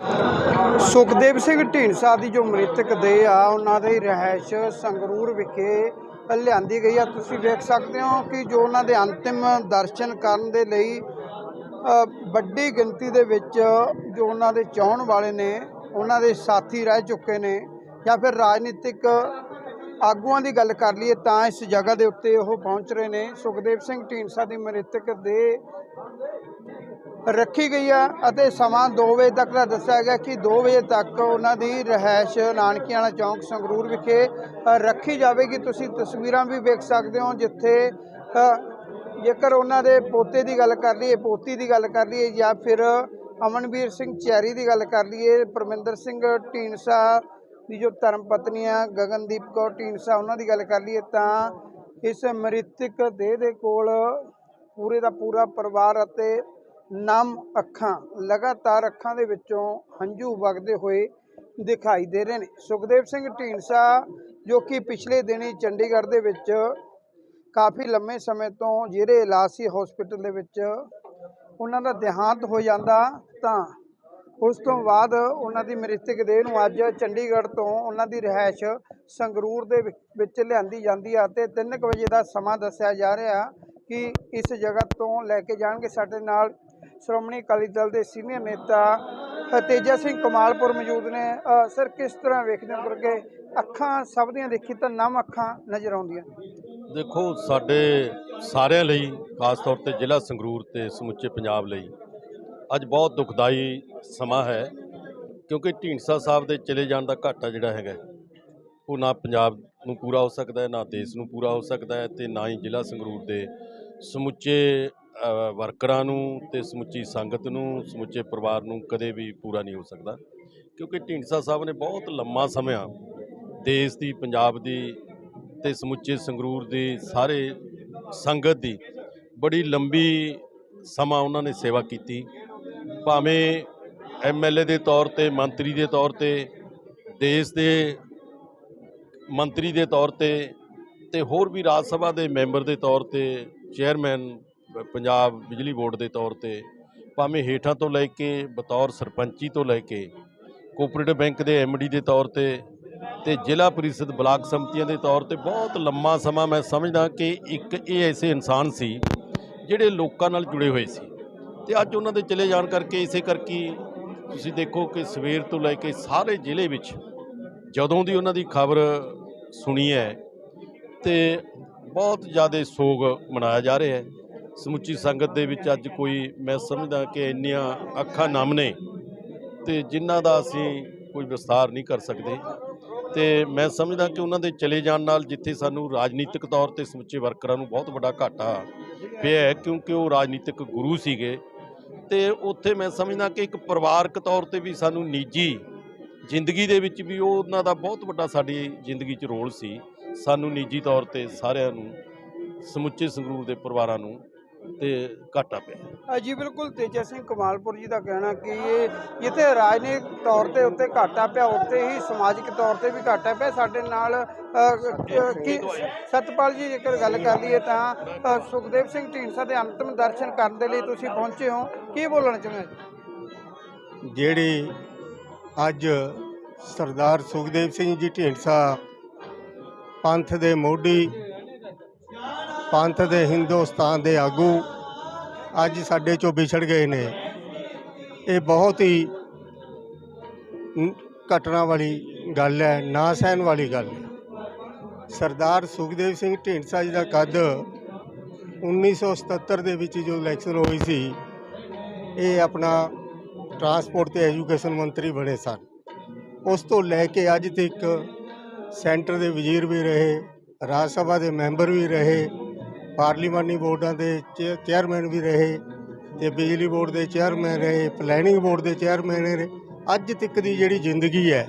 ਸੁਖਦੇਵ ਸਿੰਘ ਢੀਂਡਸਾ ਦੀ ਜੋ ਮ੍ਰਿਤਕ ਦੇ ਆ, ਉਹਨਾਂ ਦੀ ਰਹਿائش ਸੰਗਰੂਰ ਵਿਖੇ ਲਿਆਂਦੀ ਗਈ ਆ। ਤੁਸੀਂ ਵੇਖ ਸਕਦੇ ਹੋ ਕਿ ਜੋ ਉਹਨਾਂ ਦੇ ਅੰਤਿਮ ਦਰਸ਼ਨ ਕਰਨ ਦੇ ਲਈ ਵੱਡੀ ਗਿਣਤੀ ਦੇ ਵਿੱਚ ਜੋ ਉਹਨਾਂ ਦੇ ਚਾਹਣ ਵਾਲੇ ਨੇ, ਉਹਨਾਂ ਦੇ ਸਾਥੀ ਰਹਿ ਚੁੱਕੇ ਨੇ ਜਾਂ ਫਿਰ ਰਾਜਨੀਤਿਕ ਆਗੂਆਂ ਦੀ ਗੱਲ ਕਰ ਲਈਏ ਤਾਂ ਇਸ ਜਗ੍ਹਾ ਦੇ ਉੱਤੇ ਉਹ ਪਹੁੰਚ ਰਹੇ ਨੇ। ਸੁਖਦੇਵ ਸਿੰਘ ਢੀਂਡਸਾ ਦੀ ਮ੍ਰਿਤਕ ਦੇ ਰੱਖੀ ਗਈ ਆ ਅਤੇ ਸਮਾਂ 2 ਵਜੇ ਤੱਕ ਦਾ ਦੱਸਿਆ ਗਿਆ ਕਿ 2 ਵਜੇ ਤੱਕ ਉਹਨਾਂ ਦੀ ਰਹਿائش ਨਾਨਕੀਆਣਾ ਚੌਂਕ ਸੰਗਰੂਰ ਵਿਖੇ ਰੱਖੀ ਜਾਵੇਗੀ। ਤੁਸੀਂ ਤਸਵੀਰਾਂ ਵੀ ਵੇਖ ਸਕਦੇ ਹੋ ਜਿੱਥੇ ਜੇਕਰ ਉਹਨਾਂ ਦੇ ਪੋਤੇ ਦੀ ਗੱਲ ਕਰ ਲਈਏ, ਪੋਤੀ ਦੀ ਗੱਲ ਕਰ ਲਈਏ ਜਾਂ ਫਿਰ ਅਮਨਵੀਰ ਸਿੰਘ ਚੈਰੀ ਦੀ ਗੱਲ ਕਰ ਲਈਏ, ਪਰਮਿੰਦਰ ਸਿੰਘ ਢੀਂਡਸਾ ਦੀ ਜੋ ਧਰਮ ਪਤਨੀ ਆ ਗਗਨਦੀਪ ਕੌਰ ਢੀਂਡਸਾ ਉਹਨਾਂ ਦੀ ਗੱਲ ਕਰ ਲਈਏ ਤਾਂ ਇਸ ਮ੍ਰਿਤਕ ਦੇਹ ਦੇ ਕੋਲ ਪੂਰੇ ਦਾ ਪੂਰਾ ਪਰਿਵਾਰ ਅਤੇ ਨਮ ਅੱਖਾਂ, ਲਗਾਤਾਰ ਅੱਖਾਂ ਦੇ ਵਿੱਚੋਂ ਹੰਝੂ ਵਗਦੇ ਹੋਏ ਦਿਖਾਈ ਦੇ ਰਹੇ ਨੇ। ਸੁਖਦੇਵ ਸਿੰਘ ਢੀਂਡਸਾ, ਜੋ ਕਿ ਪਿਛਲੇ ਦਿਨੀ ਚੰਡੀਗੜ੍ਹ ਦੇ ਵਿੱਚ ਕਾਫੀ ਲੰਮੇ ਸਮੇਂ ਤੋਂ ਜਿਹੜੇ ਇਲਾਜ ਸੀ ਹਸਪੀਟਲ ਦੇ ਵਿੱਚ ਉਹਨਾਂ ਦਾ ਦੇਹਾਂਤ ਹੋ ਜਾਂਦਾ ਤਾਂ ਉਸ ਤੋਂ ਬਾਅਦ ਉਹਨਾਂ ਦੀ ਮ੍ਰਿਤਕ ਦੇਹ ਨੂੰ ਅੱਜ ਚੰਡੀਗੜ੍ਹ ਤੋਂ ਉਹਨਾਂ ਦੀ ਰਿਹਾਇਸ਼ ਸੰਗਰੂਰ ਦੇ ਵਿ- ਵਿੱਚ ਲਿਆਂਦੀ ਜਾਂਦੀ ਆ ਤੇ 3 ਵਜੇ ਦਾ ਸਮਾਂ ਦੱਸਿਆ ਜਾ ਰਿਹਾ ਕਿ ਇਸ ਜਗ੍ਹਾ ਤੋਂ ਲੈ ਕੇ ਜਾਣਗੇ। ਸਾਡੇ ਨਾਲ ਸ਼੍ਰੋਮਣੀ ਅਕਾਲੀ ਦਲ ਦੇ ਸੀਨੀਅਰ ਨੇਤਾ ਤੇਜਾ ਸਿੰਘ ਕਮਾਲਪੁਰ ਮੌਜੂਦ ਨੇ। ਸਰ, ਕਿਸ ਤਰ੍ਹਾਂ ਵੇਖਦੇ ਹੋ ਕਰਕੇ ਅੱਖਾਂ ਸਭ ਦੀਆਂ ਦੇਖੀ ਤਾਂ ਨਮ ਅੱਖਾਂ ਨਜ਼ਰ ਆਉਂਦੀਆਂ? ਦੇਖੋ, ਸਾਡੇ ਸਾਰਿਆਂ ਲਈ, ਖਾਸ ਤੌਰ ਤੇ ਜ਼ਿਲ੍ਹਾ ਸੰਗਰੂਰ ਤੇ ਸਮੁੱਚੇ ਪੰਜਾਬ ਲਈ, ਅੱਜ ਬਹੁਤ ਦੁਖਦਾਈ ਸਮਾਂ ਹੈ, ਕਿਉਂਕਿ ਢੀਂਡਸਾ ਸਾਹਿਬ ਦੇ ਚਲੇ ਜਾਣ ਦਾ ਘਾਟਾ ਜਿਹੜਾ ਹੈਗਾ, ਉਹ ਨਾ ਪੰਜਾਬ ਨੂੰ ਪੂਰਾ ਹੋ ਸਕਦਾ ਹੈ, ਨਾ ਦੇਸ਼ ਨੂੰ ਪੂਰਾ ਹੋ ਸਕਦਾ ਹੈ ਤੇ ਨਾ ਹੀ ਜ਼ਿਲ੍ਹਾ ਸੰਗਰੂਰ ਦੇ ਸਮੁੱਚੇ ਵਰਕਰਾਂ ਨੂੰ ਤੇ ਸਮੁੱਚੀ ਸੰਗਤ ਨੂੰ, ਸਮੁੱਚੇ ਪਰਿਵਾਰ ਨੂੰ ਕਦੇ ਵੀ ਪੂਰਾ ਨਹੀਂ ਹੋ ਸਕਦਾ। ਕਿਉਂਕਿ ਢੀਂਡਸਾ ਸਾਹਿਬ ਨੇ ਬਹੁਤ ਲੰਮਾ ਸਮਾਂ ਦੇਸ਼ ਦੀ, ਪੰਜਾਬ ਦੀ ਤੇ ਸਮੁੱਚੇ ਸੰਗਰੂਰ ਦੀ, ਸਾਰੇ ਸੰਗਤ ਦੀ ਬੜੀ ਲੰਬੀ ਸਮਾਂ ਉਹਨਾਂ ਨੇ ਸੇਵਾ ਕੀਤੀ। ਭਾਵੇਂ ਐਮਐਲਏ ਦੇ ਤੌਰ ਤੇ, ਮੰਤਰੀ ਦੇ ਤੌਰ ਤੇ, ਦੇਸ਼ ਦੇ ਮੰਤਰੀ ਦੇ ਤੌਰ ਤੇ ਤੇ ਹੋਰ ਵੀ ਰਾਜ ਸਭਾ ਦੇ ਮੈਂਬਰ ਦੇ ਤੌਰ ਤੇ, ਚੇਅਰਮੈਨ ਪੰਜਾਬ ਬਿਜਲੀ ਬੋਰਡ ਦੇ ਤੌਰ ਤੇ ਭਾਵੇਂ ਹੇਠਾਂ ਤੋਂ ਲੈ ਕੇ ਬਤੌਰ ਸਰਪੰਚੀ ਤੋਂ ਲੈ ਕੇ ਕੋਆਪਰੇਟਿਵ ਬੈਂਕ ਦੇ ਐਮਡੀ ਦੇ ਤੌਰ ਤੇ ਤੇ ਜ਼ਿਲ੍ਹਾ ਪਰਿਸ਼ਦ ਬਲਾਕ ਸੰਮਤੀਆਂ ਦੇ ਤੌਰ ਤੇ ਬਹੁਤ ਲੰਮਾ ਸਮਾਂ ਮੈਂ ਸਮਝਦਾ ਕਿ ਇੱਕ ਇਹ ਐਸੇ ਇਨਸਾਨ ਸੀ ਜਿਹੜੇ ਲੋਕਾਂ ਨਾਲ ਜੁੜੇ ਹੋਏ ਸੀ ਤੇ ਅੱਜ ਉਹਨਾਂ ਦੇ ਚਲੇ ਜਾਣ ਕਰਕੇ ਇਸੇ ਕਰਕੇ ਤੁਸੀਂ ਦੇਖੋ ਕਿ ਸਵੇਰ ਤੋਂ ਲੈ ਕੇ ਸਾਰੇ ਜ਼ਿਲ੍ਹੇ ਵਿੱਚ ਜਦੋਂ ਦੀ ਉਹਨਾਂ ਦੀ ਖਬਰ ਸੁਣੀ ਹੈ ਤੇ ਬਹੁਤ ਜ਼ਿਆਦਾ ਸੋਗ ਮਨਾਇਆ ਜਾ ਰਿਹਾ ਹੈ। ਸਮੁੱਚੀ ਸੰਗਤ ਦੇ ਵਿੱਚ ਅੱਜ ਕੋਈ ਮੈਂ ਸਮਝਦਾ ਕਿ ਇੰਨੀਆਂ ਅੱਖਾਂ ਨਮ ਨੇ ਤੇ ਜਿਨ੍ਹਾਂ ਦਾ ਅਸੀਂ ਕੋਈ ਵਿਸਥਾਰ ਨਹੀਂ ਕਰ ਸਕਦੇ। ਤੇ ਮੈਂ ਸਮਝਦਾ ਕਿ ਉਹਨਾਂ ਦੇ ਚਲੇ ਜਾਣ ਨਾਲ ਜਿੱਥੇ ਸਾਨੂੰ ਰਾਜਨੀਤਿਕ ਤੌਰ ਤੇ ਸਮੁੱਚੇ ਵਰਕਰਾਂ ਨੂੰ ਬਹੁਤ ਵੱਡਾ ਘਾਟਾ ਪਿਆ ਕਿਉਂਕਿ ਉਹ ਰਾਜਨੀਤਿਕ ਗੁਰੂ ਸੀਗੇ। ਤੇ ਉੱਥੇ ਮੈਂ ਸਮਝਦਾ ਕਿ ਇੱਕ ਪਰਿਵਾਰਕ ਤੌਰ ਤੇ ਵੀ ਸਾਨੂੰ ਨਿੱਜੀ ਜ਼ਿੰਦਗੀ ਦੇ ਵਿੱਚ ਵੀ ਉਹ ਉਹਨਾਂ ਦਾ ਬਹੁਤ ਵੱਡਾ ਸਾਡੀ ਜ਼ਿੰਦਗੀ 'ਚ ਰੋਲ ਸੀ। ਸਾਨੂੰ ਨਿੱਜੀ ਤੌਰ ਤੇ ਸਾਰਿਆਂ ਨੂੰ ਸਮੁੱਚੇ ਸੰਗਰੂਰ ਦੇ ਪਰਿਵਾਰਾਂ ਨੂੰ ਤੇ ਘਾਟਾ ਪਿਆ। ਜੀ ਬਿਲਕੁਲ ਤੇਜਾ ਸਿੰਘ ਕਮਾਲਪੁਰ ਜੀ ਦਾ ਕਹਿਣਾ ਕਿ ਇਹ ਜਿੱਥੇ ਰਾਜਨੀਤਿਕ ਤੌਰ ਤੇ ਉੱਤੇ ਘਾਟਾ ਪਿਆ ਉੱਤੇ ਹੀ ਸਮਾਜਿਕ ਤੌਰ ਤੇ ਵੀ ਘਾਟਾ ਪਿਆ। ਸਾਡੇ ਨਾਲ ਅ, ਅ, ਕੀ ਸਤਪਾਲ ਜੀ ਜੇਕਰ ਗੱਲ ਕਰ ਲਈਏ ਤਾਂ ਅ, ਸੁਖਦੇਵ ਸਿੰਘ ਢੀਂਡਸਾ ਦੇ ਅੰਤਿਮ ਦਰਸ਼ਨ ਕਰਨ ਦੇ ਲਈ ਤੁਸੀਂ ਪਹੁੰਚੇ ਹੋ। ਕੀ ਬੋਲਣਾ ਚਾਹੁੰਦੇ ਹੋ ਜਿਹੜੀ ਅੱਜ ਸਰਦਾਰ ਸੁਖਦੇਵ ਸਿੰਘ ਜੀ ਢੀਂਡਸਾ ਪੰਥ ਦੇ ਮੋਢੀ ਪੰਥ ਦੇ ਹਿੰਦੁਸਤਾਨ ਦੇ ਆਗੂ ਅੱਜ ਸਾਡੇ ਚੋਂ ਵਿਛੜ ਗਏ ਨੇ। ਇਹ ਬਹੁਤ ਹੀ ਘਟਨਾ ਵਾਲੀ ਗੱਲ ਹੈ, ਨਾ ਸਹਿਣ ਵਾਲੀ ਗੱਲ ਹੈ। ਸਰਦਾਰ ਸੁਖਦੇਵ ਸਿੰਘ ਢੀਂਡਸਾ ਜੀ ਦਾ ਕੱਦ 1977 ਦੇ ਵਿੱਚ ਜੋ ਇਲੈਕਸ਼ਨ ਹੋਈ ਸੀ, ਇਹ ਆਪਣਾ ਟਰਾਂਸਪੋਰਟ ਤੇ ਐਜੂਕੇਸ਼ਨ ਮੰਤਰੀ ਬਣੇ ਸਨ। ਉਸ ਤੋਂ ਲੈ ਕੇ ਅੱਜ ਤੱਕ ਸੈਂਟਰ ਦੇ ਵਜ਼ੀਰ ਵੀ ਰਹੇ, ਰਾਜ ਸਭਾ ਦੇ ਮੈਂਬਰ ਵੀ ਰਹੇ ਪਾਰਲੀਮਾਨੀ ਬੋਰਡਾਂ ਦੇ ਚੇ- ਚੇਅਰਮੈਨ ਵੀ ਰਹੇ ਤੇ ਬਿਜਲੀ ਬੋਰਡ ਦੇ ਚੇਅਰਮੈਨ ਰਹੇ ਪਲੈਨਿੰਗ ਬੋਰਡ ਦੇ ਚੇਅਰਮੈਨ ਰਹੇ। ਅੱਜ ਤੱਕ ਦੀ ਜਿਹੜੀ ਜ਼ਿੰਦਗੀ ਹੈ,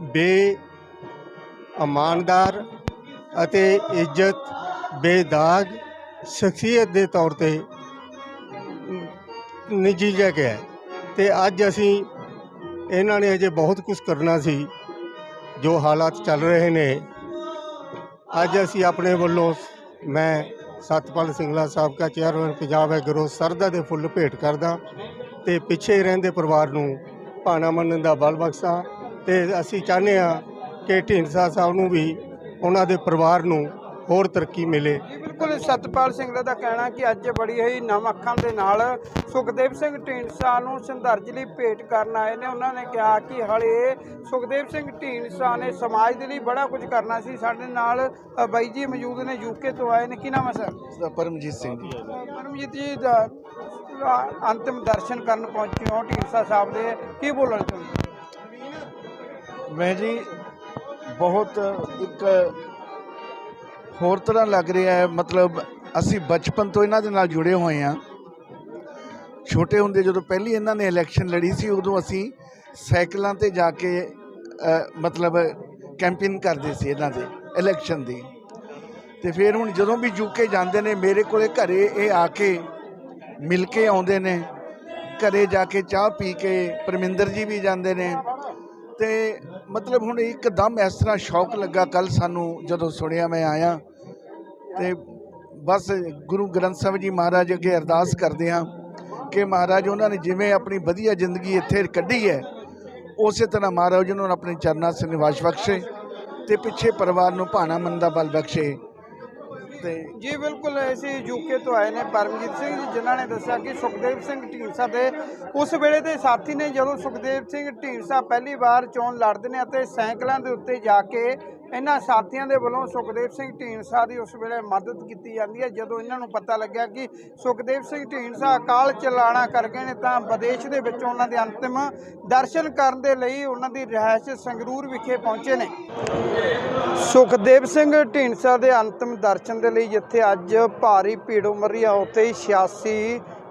ਬੇ ਇਮਾਨਦਾਰ ਅਤੇ ਇੱਜ਼ਤ, ਬੇਦਾਗ ਸ਼ਖਸੀਅਤ ਦੇ ਤੌਰ ਤੇ ਨਿੱਜੀ ਜਗ੍ਹਾ ਹੈ। ਤੇ ਅੱਜ ਅਸੀਂ ਇਹਨਾਂ ਨੇ ਅਜੇ ਬਹੁਤ ਕੁਝ ਕਰਨਾ ਸੀ, ਜੋ ਹਾਲਾਤ ਚੱਲ ਰਹੇ ਨੇ। ਅੱਜ ਅਸੀਂ ਆਪਣੇ ਵੱਲੋਂ ਮੈਂ ਸਤਪਾਲ ਸਿੰਘਲਾ ਸਾਹਿਬ ਦਾ ਚੇਅਰਮੈਨ ਪੰਜਾਬ ਹੈ ਗਰੋਹ ਸਰਦਾ ਦੇ ਫੁੱਲ ਭੇਟ ਕਰਦਾ ਤੇ ਪਿੱਛੇ ਰਹਿੰਦੇ ਪਰਿਵਾਰ ਨੂੰ ਭਾਣਾ ਮੰਨਣ ਦਾ ਬਲ ਬਖਸ਼ਾ ਤੇ ਅਸੀਂ ਚਾਹੁੰਦੇ ਹਾਂ ਕਿ ਢੀਂਡਸਾ ਸਾਹਿਬ ਨੂੰ ਵੀ ਉਹਨਾਂ ਦੇ ਪਰਿਵਾਰ ਨੂੰ ਹੋਰ ਤਰੱਕੀ ਮਿਲੇ। ਬਿਲਕੁਲ ਸਤਪਾਲ ਸਿੰਘ ਦਾ ਕਹਿਣਾ ਕਿ ਅੱਜ ਬੜੀ ਹੀ ਨਮ ਅੱਖਾਂ ਦੇ ਨਾਲ ਸੁਖਦੇਵ ਸਿੰਘ ਢੀਂਡਸਾ ਨੂੰ ਸੰਦਰਜ ਲਈ ਭੇਟ ਕਰਨ ਆਏ ਨੇ। ਉਹਨਾਂ ਨੇ ਕਿਹਾ ਕਿ ਹਲੇ ਸੁਖਦੇਵ ਸਿੰਘ ਢੀਂਡਸਾ ਨੇ ਸਮਾਜ ਦੇ ਲਈ ਬੜਾ ਕੁਝ ਕਰਨਾ ਸੀ। ਸਾਡੇ ਨਾਲ ਅ, ਬਾਈ ਜੀ ਮੌਜੂਦ ਨੇ ਯੂਕੇ ਤੋਂ ਆਏ ਨੇ। ਕੀ ਨਾਮ ਹੈ ਸਰ? ਦਾ ਪਰਮਜੀਤ ਸਿੰਘ ਜੀ। ਪਰਮਜੀਤ ਜੀ ਦਾ ਅ, ਅੰਤਿਮ ਦਰਸ਼ਨ ਕਰਨ ਪਹੁੰਚੇ ਹੋ ਢੀਂਡਸਾ ਸਾਹਿਬ ਦੇ। ਕੀ ਬੋਲਣਾ ਚਾਹੁੰਦੇ ਮੈਂ ਜੀ ਬਹੁਤ ਇੱਕ ਹੋਰ ਤਰ੍ਹਾਂ ਲੱਗ ਰਿਹਾ ਹੈ, ਮਤਲਬ ਅਸੀਂ ਬਚਪਨ ਤੋਂ ਇਹਨਾਂ ਦੇ ਨਾਲ ਜੁੜੇ ਹੋਏ ਹਾਂ। ਛੋਟੇ ਹੁੰਦੇ ਜਦੋਂ ਪਹਿਲੀ ਇਹਨਾਂ ਨੇ ਇਲੈਕਸ਼ਨ ਲੜੀ ਸੀ, ਉਦੋਂ ਅਸੀਂ ਸਾਈਕਲਾਂ ਤੇ ਜਾ ਕੇ ਮਤਲਬ ਕੈਂਪੇਨ ਕਰਦੇ ਸੀ ਇਹਨਾਂ ਦੇ ਇਲੈਕਸ਼ਨ ਦੀ। ਤੇ ਫਿਰ ਹੁਣ ਜਦੋਂ ਵੀ ਯੂਕੇ ਜਾਂਦੇ ਨੇ, ਮੇਰੇ ਕੋਲੇ ਘਰੇ ਇਹ ਆ ਕੇ ਮਿਲ ਕੇ ਆਉਂਦੇ ਨੇ। ਘਰੇ ਜਾ ਕੇ ਚਾਹ ਪੀ ਕੇ, ਪਰਮਿੰਦਰ ਜੀ ਵੀ ਜਾਂਦੇ ਨੇ। ਤੇ ਮਤਲਬ ਹੁਣ ਇੱਕਦਮ ਇਸ ਤਰ੍ਹਾਂ ਸ਼ੌਕ ਲੱਗਾ ਕੱਲ ਸਾਨੂੰ ਜਦੋਂ ਸੁਣਿਆ ਮੈਂ ਆਇਆ। ਤੇ ਬਸ ਗੁਰੂ ਗ੍ਰੰਥ ਸਾਹਿਬ ਜੀ ਮਹਾਰਾਜ ਅੱਗੇ ਅਰਦਾਸ ਕਰਦੇ ਹਾਂ ਕਿ ਮਹਾਰਾਜ ਉਹਨਾਂ ਨੇ ਜਿਵੇਂ ਆਪਣੀ ਵਧੀਆ ਜ਼ਿੰਦਗੀ ਇੱਥੇ ਕੱਢੀ ਹੈ, ਉਸੇ ਤਰ੍ਹਾਂ ਮਹਾਰਾਜ ਉਹਨਾਂ ਨੂੰ ਆਪਣੇ ਚਰਨਾਂ 'ਚ ਨਿਵਾਸ ਬਖਸ਼ੇ ਤੇ ਪਿੱਛੇ ਪਰਿਵਾਰ ਨੂੰ ਭਾਣਾ ਮੰਨ ਦਾ ਬਲ ਬਖਸ਼ੇ। ਤੇ ਜੀ ਬਿਲਕੁਲ, ਅਸੀਂ ਯੂਕੇ ਤੋਂ ਆਏ ਨੇ ਪਰਮਜੀਤ ਸਿੰਘ ਜੀ, ਜਿਨ੍ਹਾਂ ਨੇ ਦੱਸਿਆ ਕਿ ਸੁਖਦੇਵ ਸਿੰਘ ਢੀਂਡਸਾ ਦੇ ਉਸ ਵੇਲੇ ਦੇ ਸਾਥੀ ਨੇ ਜਦੋਂ ਸੁਖਦੇਵ ਸਿੰਘ ਢੀਂਡਸਾ ਪਹਿਲੀ ਵਾਰ ਚੋਣ ਲੜਦੇ ਨੇ ਅਤੇ ਸਾਈਕਲਾਂ ਦੇ ਉੱਤੇ ਜਾ ਕੇ ਇਹਨਾਂ ਸਾਥੀਆਂ ਦੇ ਵੱਲੋਂ ਸੁਖਦੇਵ ਸਿੰਘ ਢੀਂਡਸਾ ਦੀ ਉਸ ਵੇਲੇ ਮਦਦ ਕੀਤੀ ਜਾਂਦੀ ਹੈ। ਜਦੋਂ ਇਹਨਾਂ ਨੂੰ ਪਤਾ ਲੱਗਿਆ ਕਿ ਸੁਖਦੇਵ ਸਿੰਘ ਢੀਂਡਸਾ ਅਕਾਲ ਚਲਾਣਾ ਕਰ ਗਏ ਨੇ, ਤਾਂ ਵਿਦੇਸ਼ ਦੇ ਵਿੱਚ ਉਹਨਾਂ ਦੇ ਅੰਤਿਮ ਦਰਸ਼ਨ ਕਰਨ ਦੇ ਲਈ ਉਹਨਾਂ ਦੀ ਰਿਹਾਇਸ਼ ਸੰਗਰੂਰ ਵਿਖੇ ਪਹੁੰਚੇ ਨੇ। ਸੁਖਦੇਵ ਸਿੰਘ ਢੀਂਡਸਾ ਦੇ ਅੰਤਿਮ ਦਰਸ਼ਨ ਦੇ ਲਈ ਜਿੱਥੇ ਅੱਜ ਭਾਰੀ ਭੀੜ ਉਮਰ ਰਹੀ ਆ, ਉੱਥੇ ਹੀ 86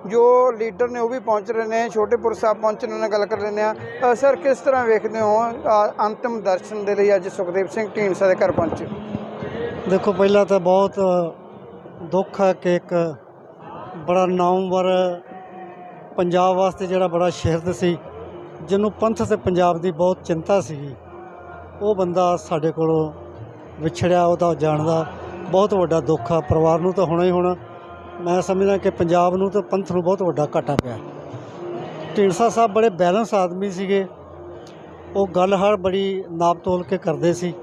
ਜੋ ਲੀਡਰ ਨੇ ਉਹ ਵੀ ਪਹੁੰਚ ਰਹੇ ਨੇ ਛੋਟੇਪੁਰ ਸਾਹਿਬ ਪਹੁੰਚਣ ਨਾਲ ਗੱਲ ਕਰ ਲੈਂਦੇ ਆ ਸਰ ਕਿਸ ਤਰ੍ਹਾਂ ਵੇਖਦੇ ਹੋ ਅ, ਅੰਤਿਮ ਦਰਸ਼ਨ ਦੇ ਲਈ ਅੱਜ ਸੁਖਦੇਵ ਸਿੰਘ ਢੀਂਡਸਾ ਦੇ ਘਰ ਪਹੁੰਚੇ? ਦੇਖੋ ਪਹਿਲਾਂ ਤਾਂ ਬਹੁਤ ਦੁੱਖ ਹੈ ਕਿ ਇੱਕ ਬੜਾ ਨਾਮਵਰ ਪੰਜਾਬ ਵਾਸਤੇ ਜਿਹੜਾ ਬੜਾ ਸ਼ਹਿਰਦ ਸੀ ਜਿਹਨੂੰ ਪੰਥ ਤੇ ਪੰਜਾਬ ਦੀ ਬਹੁਤ ਚਿੰਤਾ ਸੀਗੀ। ਉਹ ਬੰਦਾ ਸਾਡੇ ਕੋਲੋਂ ਵਿਛੜਿਆ ਉਹਦਾ ਜਾਣ ਦਾ ਬਹੁਤ ਵੱਡਾ ਦੁੱਖ ਆ ਪਰਿਵਾਰ ਨੂੰ ਤਾਂ ਹੋਣਾ ਹੀ ਹੋਣਾ। ਮੈਂ ਸਮਝਦਾ ਕਿ ਪੰਜਾਬ ਨੂੰ ਤੇ ਪੰਥ ਨੂੰ ਬਹੁਤ ਵੱਡਾ ਘਾਟਾ ਪਿਆ। ਢੀਂਡਸਾ ਸਾਹਿਬ ਬੜੇ ਬੈਲੈਂਸ ਆਦਮੀ ਸੀਗੇ। ਉਹ ਗੱਲ ਹਰ ਬੜੀ ਨਾਪ ਤੋਲ ਕੇ ਕਰਦੇ ਸੀ।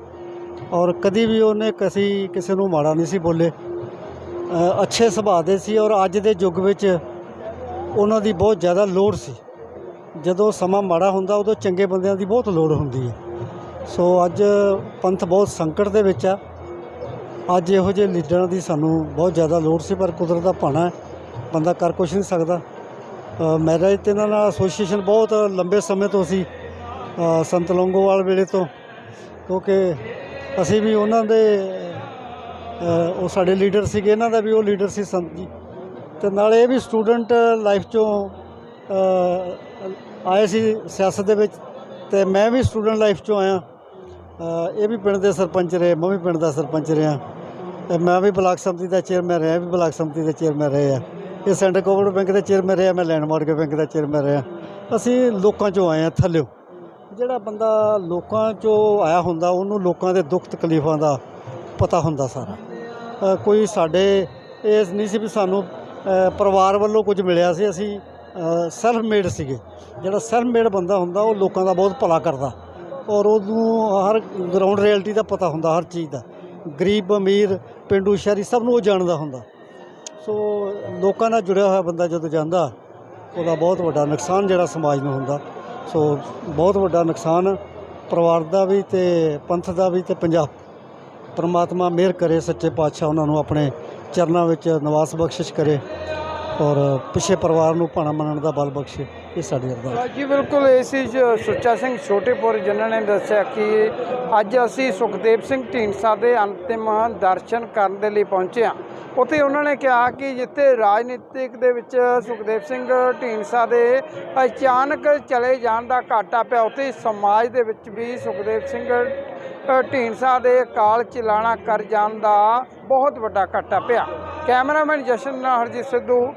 ਔਰ ਕਦੀ ਵੀ ਉਹਨੇ ਕਸੀ ਕਿਸੇ ਨੂੰ ਮਾੜਾ ਨਹੀਂ ਸੀ ਬੋਲੇ। ਅੱਛੇ ਸੁਭਾਅ ਦੇ ਸੀ ਔਰ ਅੱਜ ਦੇ ਯੁੱਗ ਵਿੱਚ ਉਹਨਾਂ ਦੀ ਬਹੁਤ ਜ਼ਿਆਦਾ ਲੋੜ ਸੀ। ਜਦੋਂ ਸਮਾਂ ਮਾੜਾ ਹੁੰਦਾ, ਉਦੋਂ ਚੰਗੇ ਬੰਦਿਆਂ ਦੀ ਬਹੁਤ ਲੋੜ ਹੁੰਦੀ ਹੈ। ਸੋ ਅੱਜ ਪੰਥ ਬਹੁਤ ਸੰਕਟ ਦੇ ਵਿੱਚ ਆ। ਅੱਜ ਇਹੋ ਜਿਹੇ ਲੀਡਰਾਂ ਦੀ ਸਾਨੂੰ ਬਹੁਤ ਜ਼ਿਆਦਾ ਲੋੜ ਸੀ ਪਰ ਕੁਦਰਤ ਦਾ ਭਾਣਾ ਹੈ ਬੰਦਾ ਕਰ ਕੁਛ ਨਹੀਂ ਸਕਦਾ। ਅ, ਮੇਰਾ ਤੇ ਇਹਨਾਂ ਨਾਲ ਐਸੋਸੀਏਸ਼ਨ ਬਹੁਤ ਲੰਬੇ ਸਮੇਂ ਤੋਂ ਸੀ ਸੰਤ ਲੌਂਗੋਵਾਲ ਵੇਲੇ ਤੋਂ ਕਿਉਂਕਿ ਅਸੀਂ ਵੀ ਉਹਨਾਂ ਦੇ ਉਹ ਸਾਡੇ ਲੀਡਰ ਸੀਗੇ ਇਹਨਾਂ ਦਾ ਵੀ ਉਹ ਲੀਡਰ ਸੀ ਸੰਤ ਜੀ। ਤੇ ਨਾਲੇ ਇਹ ਵੀ ਸਟੂਡੈਂਟ ਲਾਈਫ ਚੋਂ ਆਏ ਸੀ ਸਿਆਸਤ ਦੇ ਵਿੱਚ ਤੇ ਮੈਂ ਵੀ ਸਟੂਡੈਂਟ ਲਾਈਫ ਚੋਂ ਆਇਆ। ਇਹ ਵੀ ਪਿੰਡ ਦੇ ਸਰਪੰਚ ਰਹੇ, ਮੈਂ ਵੀ ਪਿੰਡ ਦਾ ਸਰਪੰਚ ਰਿਹਾ। ਮੈਂ ਵੀ ਬਲਾਕ ਸੰਮਤੀ ਦਾ ਚੇਅਰਮੈਨ ਰਿਹਾ ਵੀ ਬਲਾਕ ਸੰਮਤੀ ਦੇ ਚੇਅਰਮੈਨ ਰਹੇ ਆ। ਇਹ ਸੈਂਟਰ ਕੋਆਪਰੇਟਿਵ ਬੈਂਕ ਦਾ ਚੇਅਰਮੈਨ ਰਿਹਾ, ਮੈਂ ਲੈਂਡਮਾਰਕ ਬੈਂਕ ਦਾ ਚੇਅਰਮੈਨ ਰਿਹਾ। ਅਸੀਂ ਲੋਕਾਂ ਚੋਂ ਆਏ ਆ ਥੱਲਿਓ। ਜਿਹੜਾ ਬੰਦਾ ਲੋਕਾਂ ਚੋਂ ਆਇਆ ਹੁੰਦਾ, ਉਹਨੂੰ ਲੋਕਾਂ ਦੇ ਦੁੱਖ ਤਕਲੀਫਾਂ ਦਾ ਪਤਾ ਹੁੰਦਾ ਸਾਰਾ। ਕੋਈ ਸਾਡੇ, ਇਹ ਨਹੀਂ ਸੀ ਵੀ ਸਾਨੂੰ ਪਰਿਵਾਰ ਵੱਲੋਂ ਕੁਝ ਮਿਲਿਆ ਸੀ, ਅਸੀਂ ਸੈਲਫ ਮੇਡ ਸੀਗੇ। ਜਿਹੜਾ ਸੈਲਫ ਮੇਡ ਬੰਦਾ ਹੁੰਦਾ, ਉਹ ਲੋਕਾਂ ਦਾ ਬਹੁਤ ਭਲਾ ਕਰਦਾ। ਔਰ ਉਹਨੂੰ ਹਰ ਗਰਾਊਂਡ ਰਿਐਲਿਟੀ ਦਾ ਪਤਾ ਹੁੰਦਾ, ਹਰ ਚੀਜ਼ ਦਾ। ਗਰੀਬ, ਅਮੀਰ, ਪਿੰਡੂ, ਸ਼ਹਿਰੀ ਸਭ ਨੂੰ ਉਹ ਜਾਣਦਾ ਹੁੰਦਾ। ਸੋ ਲੋਕਾਂ ਨਾਲ ਜੁੜਿਆ ਹੋਇਆ ਬੰਦਾ ਜਦੋਂ ਜਾਂਦਾ, ਉਹਦਾ ਬਹੁਤ ਵੱਡਾ ਨੁਕਸਾਨ ਜਿਹੜਾ ਸਮਾਜ ਨੂੰ ਹੁੰਦਾ। ਸੋ ਬਹੁਤ ਵੱਡਾ ਨੁਕਸਾਨ ਪਰਿਵਾਰ ਦਾ ਵੀ ਤੇ ਪੰਥ ਦਾ ਵੀ ਤੇ ਪੰਜਾਬ। ਪਰਮਾਤਮਾ ਮਿਹਰ ਕਰੇ, ਸੱਚੇ ਪਾਤਸ਼ਾਹ ਉਹਨਾਂ ਨੂੰ ਆਪਣੇ ਚਰਨਾਂ ਵਿੱਚ ਨਿਵਾਸ ਬਖਸ਼ਿਸ਼ ਕਰੇ ਔਰ ਪਿੱਛੇ ਪਰਿਵਾਰ ਨੂੰ ਭਾਣਾ ਮੰਨਣ ਦਾ ਬਲ ਬਖਸ਼ੇ। ਇਹ ਸਾਡੀ ਅਰਦਾਸ ਜੀ, ਬਿਲਕੁਲ ਇਹ ਸੀ ਸੁੱਚਾ ਸਿੰਘ ਛੋਟੇਪੁਰ ਜਿਨ੍ਹਾਂ ਨੇ ਦੱਸਿਆ ਕਿ ਅੱਜ ਅਸੀਂ ਸੁਖਦੇਵ ਸਿੰਘ ਢੀਂਡਸਾ ਦੇ ਅੰਤਿਮ ਦਰਸ਼ਨ ਕਰਨ ਦੇ ਲਈ ਪਹੁੰਚੇ ਹਾਂ। ਉੱਥੇ ਉਹਨਾਂ ਨੇ ਕਿਹਾ ਕਿ ਜਿੱਥੇ ਰਾਜਨੀਤਿਕ ਦੇ ਵਿੱਚ ਸੁਖਦੇਵ ਸਿੰਘ ਢੀਂਡਸਾ ਦੇ ਅਚਾਨਕ ਚਲੇ ਜਾਣ ਦਾ ਘਾਟਾ ਪਿਆ, ਉੱਥੇ ਸਮਾਜ ਦੇ ਵਿੱਚ ਵੀ ਸੁਖਦੇਵ ਸਿੰਘ ਢੀਂਡਸਾ ਦੇ ਕਾਲ ਚਲਾਣਾ ਕਰ ਜਾਣ ਦਾ ਬਹੁਤ ਵੱਡਾ ਘਾਟਾ ਪਿਆ। ਕੈਮਰਾਮੈਨ ਜਸ਼ਨ ਹਰਜੀਤ ਸਿੱਧੂ